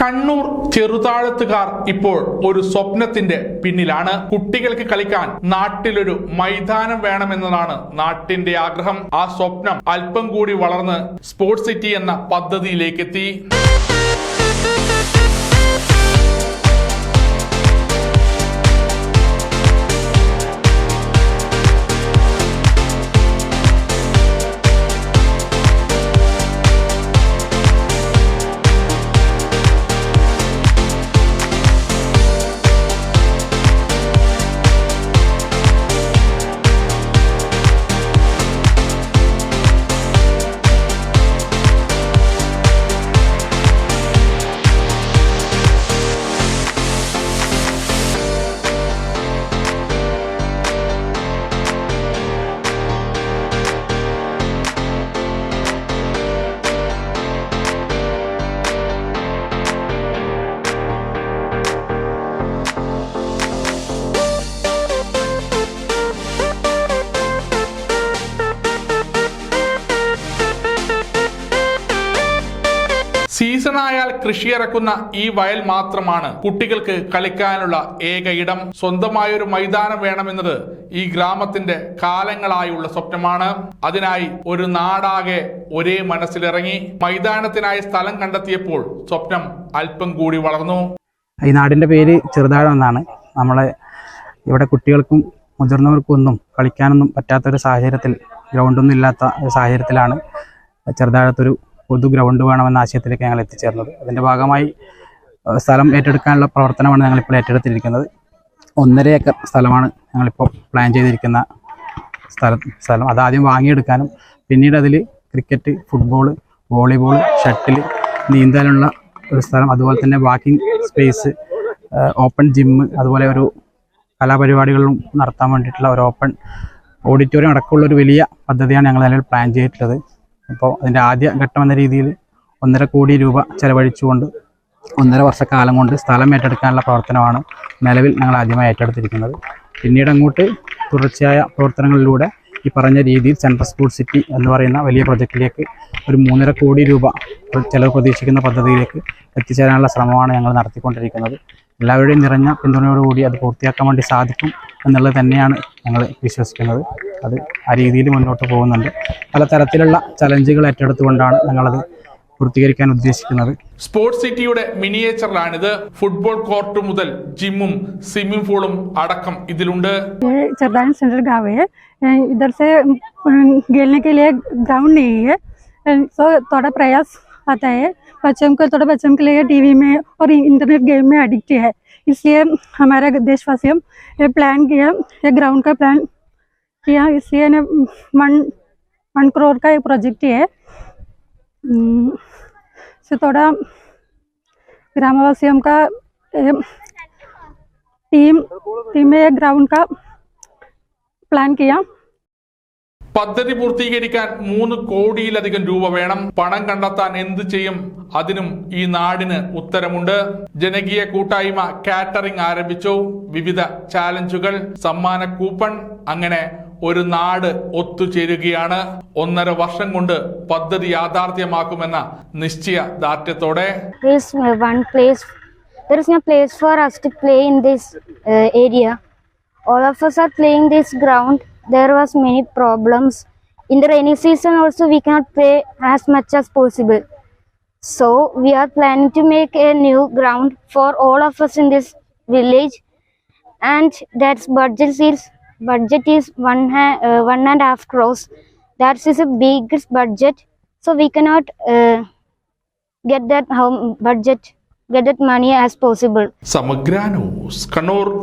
കണ്ണൂർ ചെറുതാഴത്തുകാർ ഇപ്പോൾ ഒരു സ്വപ്നത്തിന്റെ പിന്നിലാണ്. കുട്ടികൾക്ക് കളിക്കാൻ നാട്ടിലൊരു മൈതാനം വേണമെന്നതാണ് നാട്ടിന്റെ ആഗ്രഹം. ആ സ്വപ്നം അല്പം കൂടി വളർന്ന് സ്പോർട്സ് സിറ്റി എന്ന പദ്ധതിയിലേക്ക് എത്തി സീസണായാൽ കൃഷി ഇറക്കുന്ന ഈ വയൽ മാത്രമാണ് കുട്ടികൾക്ക് കളിക്കാനുള്ള ഏക ഇടം. സ്വന്തമായൊരു മൈതാനം വേണമെന്നത് ഈ ഗ്രാമത്തിന്റെ കാലങ്ങളായുള്ള സ്വപ്നമാണ്. അതിനായി ഒരു നാടാകെ ഒരേ മനസ്സിലിറങ്ങി മൈതാനത്തിനായി സ്ഥലം കണ്ടെത്തിയപ്പോൾ സ്വപ്നം അല്പം കൂടി വളർന്നു. ഈ നാടിന്റെ പേര് ചെറുതാഴം എന്നാണ്. നമ്മളെ ഇവിടെ കുട്ടികൾക്കും മുതിർന്നവർക്കും ഒന്നും കളിക്കാനൊന്നും പറ്റാത്തൊരു സാഹചര്യത്തിൽ ഗ്രൗണ്ടൊന്നും ഇല്ലാത്ത സാഹചര്യത്തിലാണ് ചെറുതാഴത്തൊരു പൊതു ഗ്രൗണ്ട് വേണമെന്ന ആശയത്തിലേക്ക് ഞങ്ങൾ എത്തിച്ചേർന്നത്. അതിന്റെ ഭാഗമായി സ്ഥലം ഏറ്റെടുക്കാനുള്ള പ്രവർത്തനമാണ് ഞങ്ങളിപ്പോൾ ഏറ്റെടുത്തിരിക്കുന്നത്. ഒന്നര ഏക്കർ സ്ഥലമാണ് ഞങ്ങളിപ്പോൾ പ്ലാൻ ചെയ്തിരിക്കുന്ന സ്ഥലം സ്ഥലം. അതാദ്യം വാങ്ങിയെടുക്കാനും പിന്നീട് അതിൽ ക്രിക്കറ്റ് ഫുട്ബോൾ വോളിബോൾ ഷട്ടിൽ നീന്താനുള്ള ഒരു സ്ഥലം അതുപോലെ തന്നെ വാക്കിംഗ് സ്പേസ് ഓപ്പൺ ജിമ്മ് അതുപോലെ ഒരു കലാപരിപാടികളും നടത്താൻ വേണ്ടിയിട്ടുള്ള ഒരു ഓപ്പൺ ഓഡിറ്റോറിയം അടക്കമുള്ള ഒരു വലിയ പദ്ധതിയാണ് ഞങ്ങൾ നിലവിൽ പ്ലാൻ ചെയ്തിട്ടുള്ളത്. അപ്പോൾ അതിന്റെ ആദ്യ ഘട്ടം എന്ന രീതിയിൽ ഒന്നര കോടി രൂപ ചെലവഴിച്ചുകൊണ്ട് ഒന്നര വർഷക്കാലം കൊണ്ട് സ്ഥലം ഏറ്റെടുക്കാനുള്ള പ്രവർത്തനമാണ് നിലവിൽ ഞങ്ങൾ ആദ്യമായി ഏറ്റെടുത്തിരിക്കുന്നത്. പിന്നീട് അങ്ങോട്ട് തുടർച്ചയായ പ്രവർത്തനങ്ങളിലൂടെ ഈ പറഞ്ഞ രീതിയിൽ സെൻട്രൽ സ്കൂൾ സിറ്റി എന്ന് പറയുന്ന വലിയ പ്രൊജക്റ്റിലേക്ക് ഒരു മൂന്നര കോടി രൂപ ചെലവ് പ്രതീക്ഷിക്കുന്ന പദ്ധതിയിലേക്ക് എത്തിച്ചേരാനുള്ള ശ്രമമാണ് ഞങ്ങൾ നടത്തിക്കൊണ്ടിരിക്കുന്നത്. എല്ലാവരുടെയും നിറഞ്ഞ പിന്തുണയോടുകൂടി അത് പൂർത്തിയാക്കാൻ വേണ്ടി സാധിക്കും എന്നുള്ളത് തന്നെയാണ് ഞങ്ങൾ വിശ്വസിക്കുന്നത്. അത് ആ രീതിയിൽ മുന്നോട്ട് പോകുന്നുണ്ട് പല തരത്തിലുള്ള ചലഞ്ചുകൾ ഏറ്റെടുത്തുകൊണ്ടാണ് ഞങ്ങളത് പൂർത്തീകരിക്കാൻ ഉദ്ദേശിക്കുന്നത് സ്പോർട്സ് സിറ്റിയുടെ മിനിയേച്ചറിലാണിത് ഫുട്ബോൾ കോർട്ട് മുതൽ ജിമ്മും സ്വിമ്മിംഗ് പൂളും അടക്കം ഇതിലുണ്ട് ये चरदान सेंटर गाँव है अ, इधर से अम, खेलने के लिए ग्राउंड नहीं है अ, तो थोड़ा प्रयास आता है बच्चों को थोड़ा बच्चों के लिए टीवी में और इंटरनेट गेम में एडिक्ट है इसलिए हमारे देशवासियों ये प्लान किया ये ग्राउंड का प्लान किया इसलिए ने वन वन करोड़ का एक प्रोजेक्ट है अम, से थोड़ा ग्रामवासियों का अ, टीम टीम में एक ग्राउंड का प्लान किया പദ്ധതി പൂർത്തീകരിക്കാൻ മൂന്ന് കോടിയിലധികം രൂപ വേണം പണം കണ്ടെത്താൻ എന്ത് ചെയ്യും അതിനും ഈ നാടിന് ഉത്തരമുണ്ട് ജനകീയ കൂട്ടായ്മ കാറ്ററിംഗ് ആരംഭിച്ചു വിവിധ ചാലഞ്ചുകൾ സമ്മാന കൂപ്പൺ അങ്ങനെ ഒരു നാട് ഒത്തുചേരുകയാണ് ഒന്നര വർഷം കൊണ്ട് പദ്ധതി യാഥാർത്ഥ്യമാക്കുമെന്ന നിശ്ചയ ദാർഢ്യത്തോടെ There is uh, no place for us to play in this uh, area. All of us are playing this ground. There was many problems. In the rainy season also we cannot play as much as possible. So we are planning to make a new ground for all of us in this village, and that's budget is budget is one ha- uh, one and a half crores. That is a biggest budget. So we cannot. Uh, get that how budget get that money as possible Samagra news Kannur